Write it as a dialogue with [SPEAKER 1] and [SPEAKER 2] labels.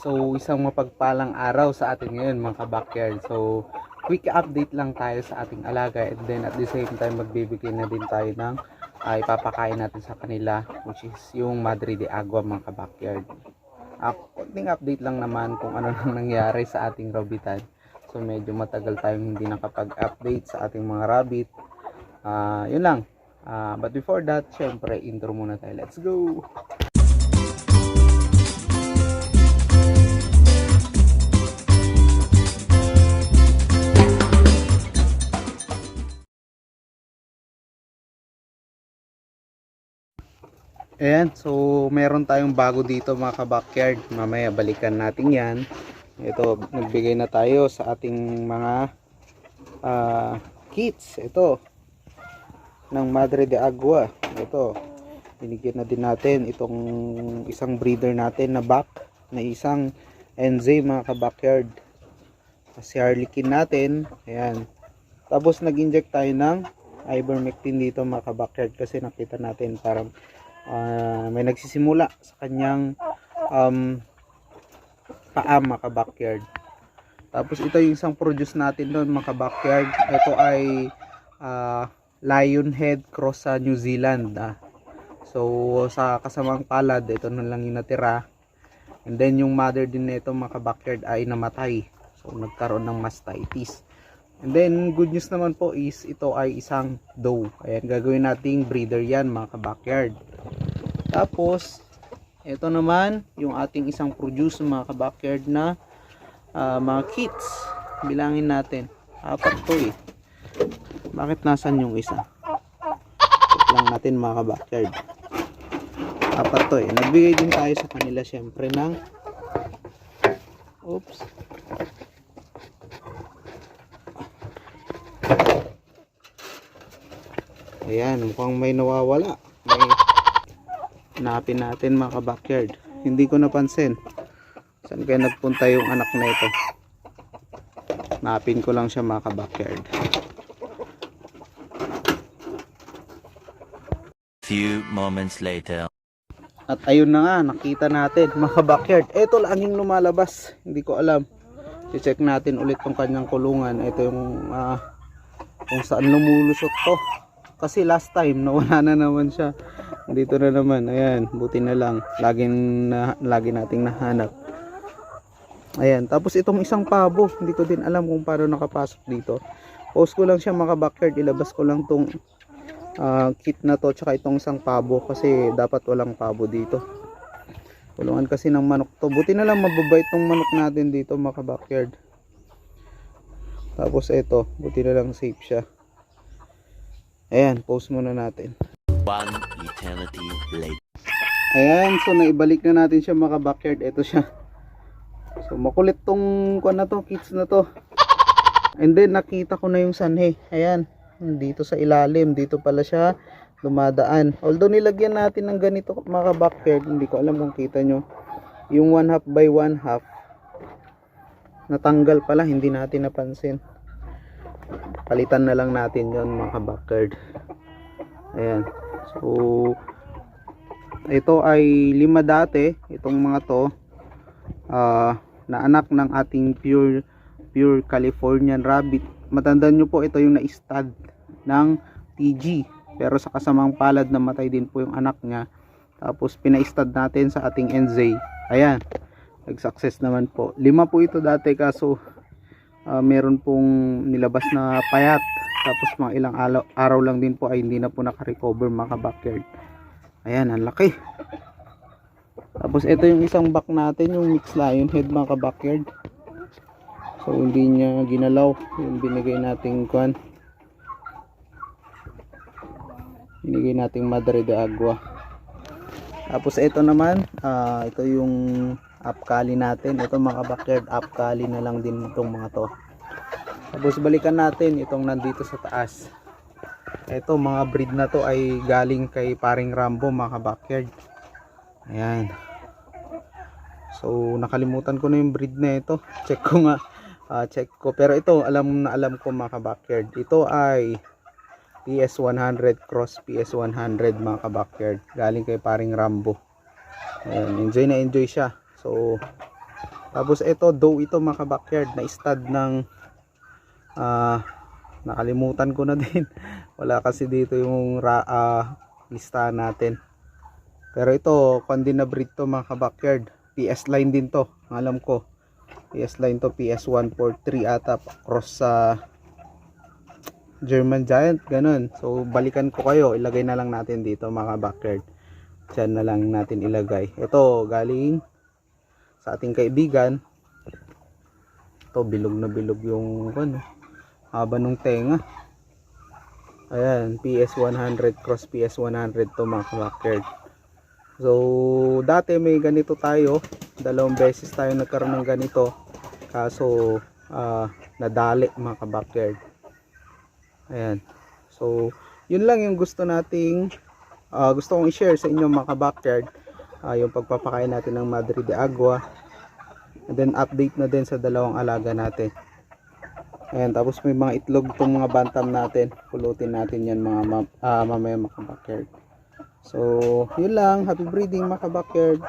[SPEAKER 1] So, isang mapagpalang araw sa atin ngayon mga ka-backyard. So, quick update lang tayo sa ating alaga and then at the same time magbibigay na din tayo ng ay papakain natin sa kanila which is yung Madre de Agua mga ka-backyard. Uh, konting update lang naman kung ano nang nangyari sa ating rabitan. So, medyo matagal tayong hindi nakapag-update sa ating mga rabbit. Ah, yun lang. Ah, but before that, syempre, intro muna tayo. Let's go! Ayan, so meron tayong bago dito mga ka-backyard. Mamaya balikan natin yan. Ito, nagbigay na tayo sa ating mga ah, kits. Ito, ng Madre de Agua. Ito, binigyan na din natin itong isang breeder natin na back na isang NZ mga ka-backyard. Kasi harlequin natin. Ayan. Tapos nag-inject tayo ng ivermectin dito mga ka-backyard kasi nakita natin parang ah, may nagsisimula sa kanyang um, paa mga ka-backyard. Tapos ito yung isang produce natin doon mga ka-backyard. Ito ay ah, lion head cross sa New Zealand. ah. So sa kasamang palad, ito na lang yung natira. And then yung mother din nito mga ka-backyard ay namatay. So nagkaroon ng mastitis. And then good news naman po is ito ay isang doe. Ayan gagawin nating breeder yan mga ka-backyard. Tapos ito naman yung ating isang produce mga ka-backyard na ah, mga kits. Bilangin natin. Apat to eh. Bakit nasan yung isa? Check lang natin mga ka-backyard. Apat to eh. Nagbigay din tayo sa kanila syempre ng Oops. Ayan, mukhang may nawawala. May hanapin natin mga ka-backyard. Hindi ko napansin. Saan kaya nagpunta yung anak na ito? Hanapin ko lang siya mga ka-backyard.
[SPEAKER 2] Few moments later.
[SPEAKER 1] At ayun na nga, nakita natin mga backyard. Ito lang yung lumalabas. Hindi ko alam. I-check natin ulit tong kanyang kulungan. Ito yung ah, kung saan lumulusot to. Kasi last time nawala na naman siya. Dito na naman. Ayan, buti na lang. Laging na, lagi nating nahanap. Ayan, tapos itong isang pabo, hindi ko din alam kung paano nakapasok dito. Post ko lang siya mga backyard, ilabas ko lang tong ah, kit na to tsaka itong isang pabo kasi dapat walang pabo dito kulungan kasi ng manok to buti na lang mababait tong manok natin dito mga backyard tapos ito buti na lang safe siya ayan post muna natin
[SPEAKER 2] One eternity later.
[SPEAKER 1] ayan so naibalik na natin siya mga backyard. Ito siya. So makulit tong kuan na to kits na to. And then nakita ko na yung sanhe. Ayan dito sa ilalim dito pala siya dumadaan. Although nilagyan natin ng ganito mga backyard hindi ko alam kung kita nyo. Yung 1 half by 1 half. Natanggal pala hindi natin napansin. Palitan na lang natin yon mga backyard. Ayan so ito ay lima dati itong mga to ah, na anak ng ating pure pure Californian rabbit. Matandaan nyo po ito yung na-stud ng TG pero sa kasamang palad namatay din po yung anak niya. Tapos pina-stud natin sa ating NZ ayan nag-success naman po. Lima po ito dati kaso ah, meron pong nilabas na payat tapos mga ilang araw, araw lang din po ay hindi na po nakarecover mga backyard. Ayan ang laki. Tapos ito yung isang back natin yung mixed lion head mga backyard so hindi niya ginalaw yung binigay nating kwan. Binigay nating madre de agua. Tapos ito naman ah, ito yung upkali natin. Ito mga backyard upkali na lang din itong mga to tapos balikan natin itong nandito sa taas. Ito mga breed na to ay galing kay paring Rambo mga backyard. Ayan. So nakalimutan ko na yung breed na ito. Check ko nga. Ah, check ko. Pero ito alam na alam ko mga backyard. Ito ay PS100 cross PS100 mga backyard. Galing kay paring Rambo. Ayan, enjoy na enjoy siya. So Tapos ito, dough ito mga backyard na stud ng ah nakalimutan ko na din. Wala kasi dito yung ra, ah, listahan natin. Pero ito, kwan din na breed to mga backyard. PS line din to, alam ko. PS line to, PS 143 ata, cross sa German Giant, ganun. So, balikan ko kayo, ilagay na lang natin dito mga backyard. Diyan na lang natin ilagay. Ito, galing sa ating kaibigan. Ito, bilog na bilog yung ano, haba ng tenga. Ayan, PS100 cross PS100 to mga backyard. So, dati may ganito tayo. Dalawang beses tayo nagkaroon ng ganito. Kaso, ah, nadali mga backyard. Ayan. So, yun lang yung gusto nating ah, gusto kong i-share sa inyo mga backyard Ah, yung pagpapakain natin ng Madre de Agua. And then update na din sa dalawang alaga natin. Ayan, tapos may mga itlog tong mga bantam natin. Pulutin natin yan mga ma- ah, mamaya mga backyard. So, yun lang. Happy breeding mga backyard.